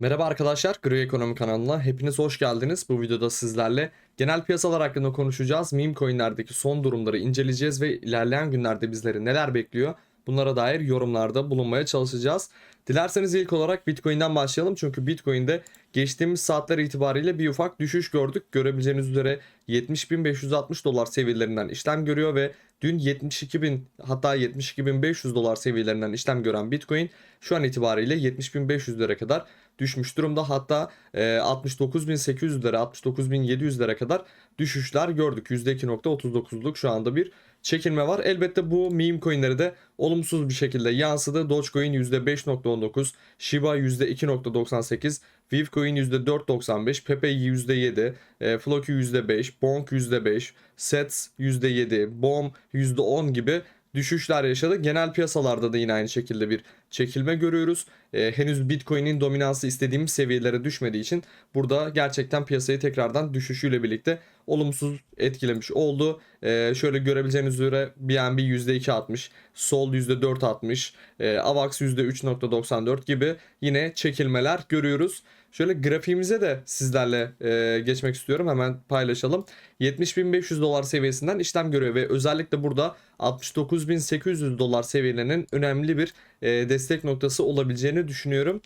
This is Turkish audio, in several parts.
Merhaba arkadaşlar, Gri Ekonomi kanalına hepiniz hoş geldiniz. Bu videoda sizlerle genel piyasalar hakkında konuşacağız. Meme coinlerdeki son durumları inceleyeceğiz ve ilerleyen günlerde bizleri neler bekliyor bunlara dair yorumlarda bulunmaya çalışacağız. Dilerseniz ilk olarak Bitcoin'den başlayalım çünkü Bitcoin'de geçtiğimiz saatler itibariyle bir ufak düşüş gördük. Görebileceğiniz üzere 70.560 dolar seviyelerinden işlem görüyor ve dün 72.000 hatta 72.500 dolar seviyelerinden işlem gören Bitcoin şu an itibariyle 70.500'lere kadar düşmüş durumda. Hatta e, 69.800'lere 69.700'lere kadar düşüşler gördük. %2.39'luk şu anda bir çekilme var. Elbette bu meme coinleri de olumsuz bir şekilde yansıdı. Dogecoin %5.19, Shiba %2.98, Vivecoin %4.95, Pepe %7, e, Floki %5, Bonk %5, Sets %7, BOM %10 gibi düşüşler yaşadı. Genel piyasalarda da yine aynı şekilde bir çekilme görüyoruz. Ee, henüz Bitcoin'in dominansı istediğimiz seviyelere düşmediği için burada gerçekten piyasayı tekrardan düşüşüyle birlikte olumsuz etkilemiş oldu. Ee, şöyle görebileceğiniz üzere BNB %2.60, Sol %4.60, e, AVAX %3.94 gibi yine çekilmeler görüyoruz. Şöyle grafiğimize de sizlerle e, geçmek istiyorum. Hemen paylaşalım. 70.500 dolar seviyesinden işlem görüyor ve özellikle burada 69.800 dolar seviyelerinin önemli bir e, destek noktası olabileceğini düşünüyorum.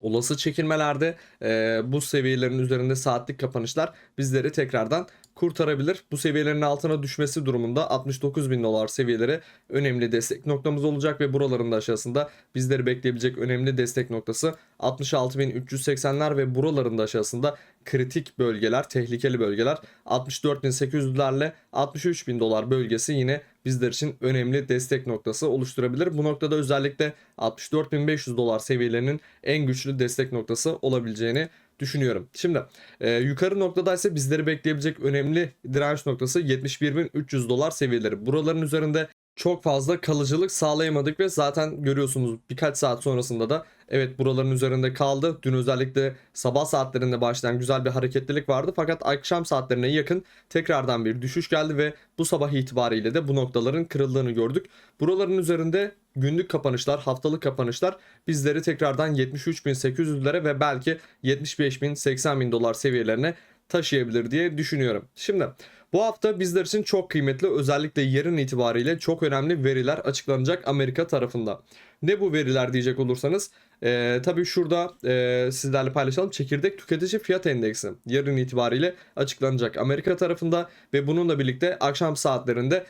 Olası çekilmelerde e, bu seviyelerin üzerinde saatlik kapanışlar bizleri tekrardan kurtarabilir. Bu seviyelerin altına düşmesi durumunda 69 bin dolar seviyeleri önemli destek noktamız olacak ve buraların da aşağısında bizleri bekleyebilecek önemli destek noktası 66.380'ler ve buraların da aşağısında kritik bölgeler, tehlikeli bölgeler 64.800'lerle 63.000 dolar bölgesi yine bizler için önemli destek noktası oluşturabilir. Bu noktada özellikle 64.500 dolar seviyelerinin en güçlü destek noktası olabileceğini düşünüyorum. Şimdi e, yukarı noktada ise bizleri bekleyebilecek önemli direnç noktası 71.300 dolar seviyeleri. Buraların üzerinde çok fazla kalıcılık sağlayamadık ve zaten görüyorsunuz birkaç saat sonrasında da evet buraların üzerinde kaldı. Dün özellikle sabah saatlerinde başlayan güzel bir hareketlilik vardı fakat akşam saatlerine yakın tekrardan bir düşüş geldi ve bu sabah itibariyle de bu noktaların kırıldığını gördük. Buraların üzerinde günlük kapanışlar, haftalık kapanışlar bizleri tekrardan 73.800'lere ve belki 75.000-80.000 dolar seviyelerine taşıyabilir diye düşünüyorum. Şimdi bu hafta bizler için çok kıymetli özellikle yarın itibariyle çok önemli veriler açıklanacak Amerika tarafında. Ne bu veriler diyecek olursanız e, tabii şurada e, sizlerle paylaşalım çekirdek tüketici fiyat endeksi yarın itibariyle açıklanacak Amerika tarafında ve bununla birlikte akşam saatlerinde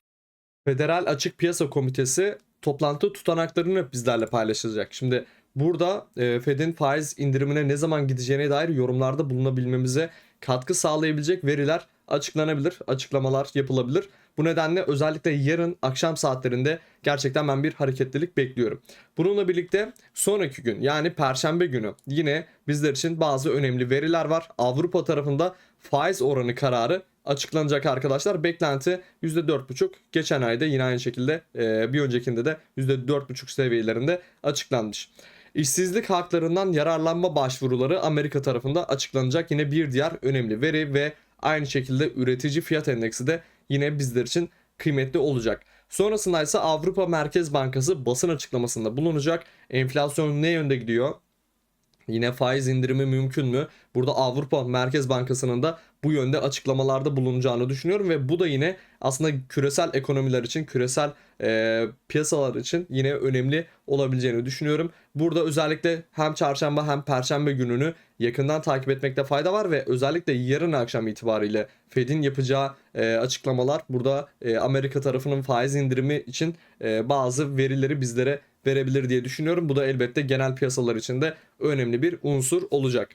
Federal Açık Piyasa Komitesi toplantı tutanaklarını bizlerle paylaşacak. Şimdi burada e, Fed'in faiz indirimine ne zaman gideceğine dair yorumlarda bulunabilmemize katkı sağlayabilecek veriler açıklanabilir, açıklamalar yapılabilir. Bu nedenle özellikle yarın akşam saatlerinde gerçekten ben bir hareketlilik bekliyorum. Bununla birlikte sonraki gün yani perşembe günü yine bizler için bazı önemli veriler var. Avrupa tarafında faiz oranı kararı açıklanacak arkadaşlar. Beklenti %4,5. Geçen ayda yine aynı şekilde e, bir öncekinde de %4,5 seviyelerinde açıklanmış. İşsizlik haklarından yararlanma başvuruları Amerika tarafında açıklanacak yine bir diğer önemli veri ve aynı şekilde üretici fiyat endeksi de yine bizler için kıymetli olacak. Sonrasında ise Avrupa Merkez Bankası basın açıklamasında bulunacak. Enflasyon ne yönde gidiyor? Yine faiz indirimi mümkün mü? Burada Avrupa Merkez Bankası'nın da bu yönde açıklamalarda bulunacağını düşünüyorum ve bu da yine aslında küresel ekonomiler için, küresel e, piyasalar için yine önemli olabileceğini düşünüyorum. Burada özellikle hem çarşamba hem perşembe gününü yakından takip etmekte fayda var ve özellikle yarın akşam itibariyle Fed'in yapacağı e, açıklamalar burada e, Amerika tarafının faiz indirimi için e, bazı verileri bizlere verebilir diye düşünüyorum. Bu da elbette genel piyasalar için de önemli bir unsur olacak.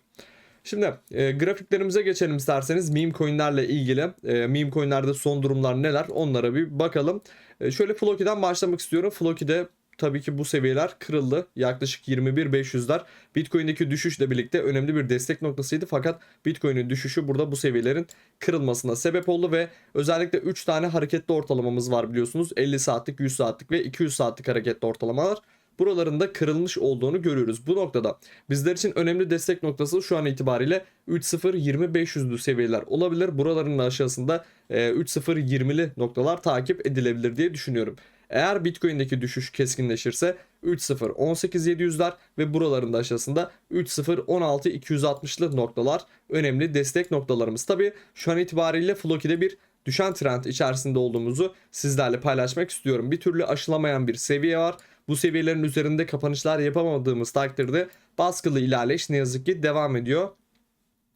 Şimdi e, grafiklerimize geçelim isterseniz meme coinlerle ilgili. E, meme coinlerde son durumlar neler onlara bir bakalım. E, şöyle Floki'den başlamak istiyorum. Floki'de tabii ki bu seviyeler kırıldı. Yaklaşık 21.500'ler. Bitcoin'deki düşüşle birlikte önemli bir destek noktasıydı. Fakat Bitcoin'in düşüşü burada bu seviyelerin kırılmasına sebep oldu ve özellikle 3 tane hareketli ortalamamız var biliyorsunuz. 50 saatlik, 100 saatlik ve 200 saatlik hareketli ortalamalar buraların da kırılmış olduğunu görüyoruz. Bu noktada bizler için önemli destek noktası şu an itibariyle 3.0-20-500'lü seviyeler olabilir. Buraların aşağısında 3.0-20'li noktalar takip edilebilir diye düşünüyorum. Eğer Bitcoin'deki düşüş keskinleşirse 3.0 18700'ler ve buraların da aşağısında 3.0 16 260'lı noktalar önemli destek noktalarımız. Tabi şu an itibariyle Floki'de bir düşen trend içerisinde olduğumuzu sizlerle paylaşmak istiyorum. Bir türlü aşılamayan bir seviye var. Bu seviyelerin üzerinde kapanışlar yapamadığımız takdirde baskılı ilerleyiş ne yazık ki devam ediyor.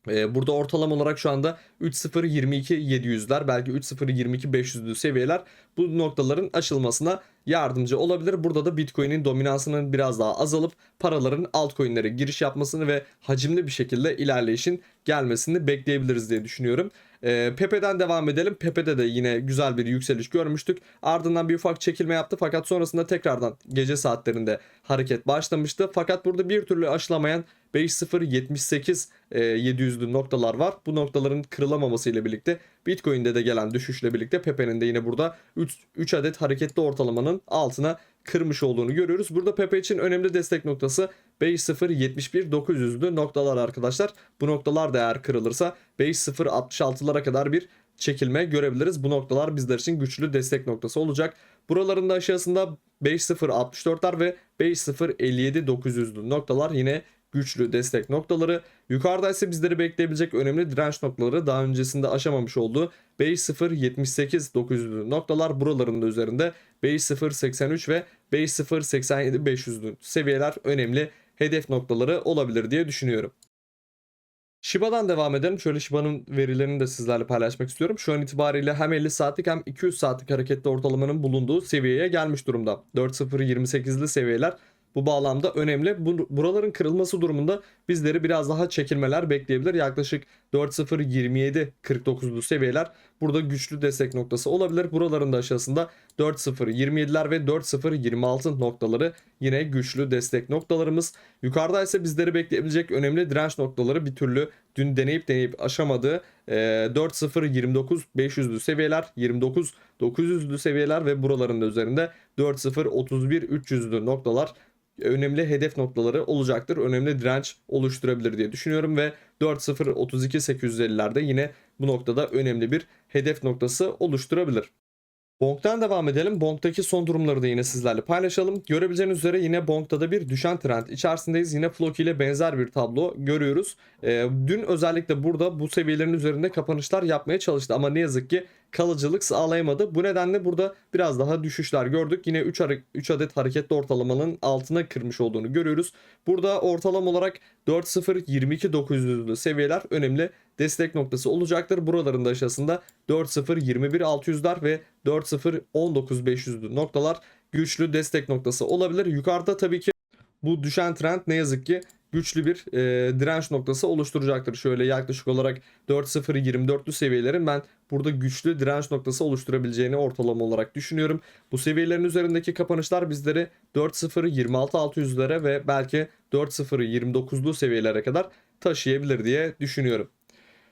Ee, Burada ortalama olarak şu anda 3.022.700'ler belki 3.022.500'lü seviyeler bu noktaların aşılmasına yardımcı olabilir. Burada da Bitcoin'in dominansının biraz daha azalıp paraların altcoin'lere giriş yapmasını ve hacimli bir şekilde ilerleyişin gelmesini bekleyebiliriz diye düşünüyorum. Ee, Pepe'den devam edelim. Pepe'de de yine güzel bir yükseliş görmüştük. Ardından bir ufak çekilme yaptı fakat sonrasında tekrardan gece saatlerinde hareket başlamıştı. Fakat burada bir türlü aşılamayan 5078 e, 700'lü noktalar var. Bu noktaların kırılamaması ile birlikte Bitcoin'de de gelen düşüşle birlikte Pepe'nin de yine burada 3, 3 adet hareketli ortalamanın altına kırmış olduğunu görüyoruz. Burada Pepe için önemli destek noktası 5071 900'lü noktalar arkadaşlar. Bu noktalar da eğer kırılırsa 5066'lara kadar bir çekilme görebiliriz. Bu noktalar bizler için güçlü destek noktası olacak. Buraların da aşağısında 5064'ler ve 5057 900'lü noktalar yine güçlü destek noktaları. Yukarıda ise bizleri bekleyebilecek önemli direnç noktaları daha öncesinde aşamamış olduğu 5078 900'lü noktalar buraların da üzerinde 5083 ve 5087 500'lü seviyeler önemli hedef noktaları olabilir diye düşünüyorum. Shiba'dan devam edelim. Şöyle Shiba'nın verilerini de sizlerle paylaşmak istiyorum. Şu an itibariyle hem 50 saatlik hem 200 saatlik hareketli ortalamanın bulunduğu seviyeye gelmiş durumda. 4.028'li seviyeler bu bağlamda önemli. Bu, buraların kırılması durumunda bizleri biraz daha çekilmeler bekleyebilir. Yaklaşık 4.027 49'lu seviyeler burada güçlü destek noktası olabilir. Buraların da aşağısında 4.027'ler ve 4.026 noktaları yine güçlü destek noktalarımız. Yukarıda ise bizleri bekleyebilecek önemli direnç noktaları bir türlü dün deneyip deneyip aşamadığı e, 4.029 500'lü seviyeler, 29 900'lü seviyeler ve buraların da üzerinde 4.031 300'lü noktalar önemli hedef noktaları olacaktır. Önemli direnç oluşturabilir diye düşünüyorum ve 4.032 850'lerde yine bu noktada önemli bir hedef noktası oluşturabilir. Bonk'tan devam edelim. Bonk'taki son durumları da yine sizlerle paylaşalım. Görebileceğiniz üzere yine Bonk'ta da bir düşen trend içerisindeyiz. Yine Floki ile benzer bir tablo görüyoruz. Ee, dün özellikle burada bu seviyelerin üzerinde kapanışlar yapmaya çalıştı ama ne yazık ki kalıcılık sağlayamadı. Bu nedenle burada biraz daha düşüşler gördük. Yine 3, 3 adet hareketli ortalamanın altına kırmış olduğunu görüyoruz. Burada ortalama olarak 4.0-22.900'lü seviyeler önemli destek noktası olacaktır. Buraların da aşağısında 4.0-21.600'ler ve 4.0-19.500'lü noktalar güçlü destek noktası olabilir. Yukarıda tabii ki bu düşen trend ne yazık ki güçlü bir e, direnç noktası oluşturacaktır. Şöyle yaklaşık olarak 4.0-24'lü seviyelerin ben burada güçlü direnç noktası oluşturabileceğini ortalama olarak düşünüyorum. Bu seviyelerin üzerindeki kapanışlar bizleri 4.0-26-600'lere ve belki 4.0-29'lu seviyelere kadar taşıyabilir diye düşünüyorum.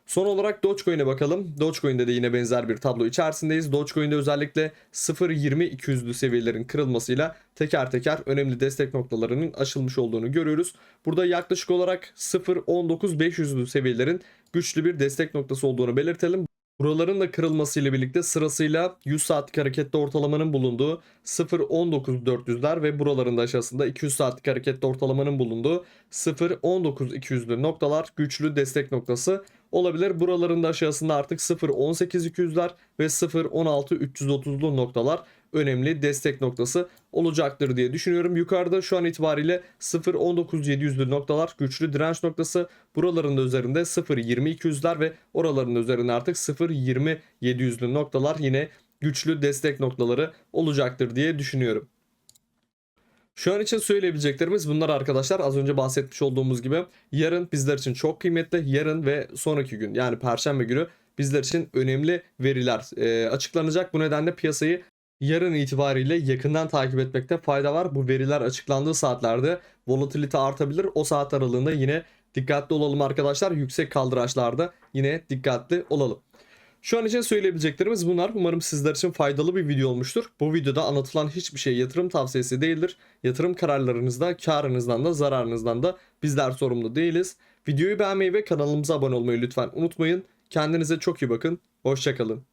Son olarak Dogecoin'e bakalım. Dogecoin'de de yine benzer bir tablo içerisindeyiz. Dogecoin'de özellikle 0.20-200'lü seviyelerin kırılmasıyla teker teker önemli destek noktalarının aşılmış olduğunu görüyoruz. Burada yaklaşık olarak 0.19-500'lü seviyelerin güçlü bir destek noktası olduğunu belirtelim. Buraların da kırılması ile birlikte sırasıyla 100 saatlik harekette ortalamanın bulunduğu 0.19.400'ler ve buraların da aşağısında 200 saatlik harekette ortalamanın bulunduğu 0.19.200'lü noktalar güçlü destek noktası olabilir. Buraların da aşağısında artık 0.18.200'ler ve 0.16.330'lu noktalar önemli destek noktası olacaktır diye düşünüyorum. Yukarıda şu an itibariyle 0.19.700'lü noktalar güçlü direnç noktası. Buraların da üzerinde 0.20.200'ler ve oraların üzerinde artık 0.20.700'lü noktalar yine güçlü destek noktaları olacaktır diye düşünüyorum. Şu an için söyleyebileceklerimiz bunlar arkadaşlar. Az önce bahsetmiş olduğumuz gibi yarın bizler için çok kıymetli. Yarın ve sonraki gün yani perşembe günü bizler için önemli veriler e, açıklanacak. Bu nedenle piyasayı yarın itibariyle yakından takip etmekte fayda var. Bu veriler açıklandığı saatlerde volatilite artabilir. O saat aralığında yine dikkatli olalım arkadaşlar. Yüksek kaldıraçlarda yine dikkatli olalım. Şu an için söyleyebileceklerimiz bunlar. Umarım sizler için faydalı bir video olmuştur. Bu videoda anlatılan hiçbir şey yatırım tavsiyesi değildir. Yatırım kararlarınızda karınızdan da zararınızdan da bizler sorumlu değiliz. Videoyu beğenmeyi ve kanalımıza abone olmayı lütfen unutmayın. Kendinize çok iyi bakın. Hoşçakalın.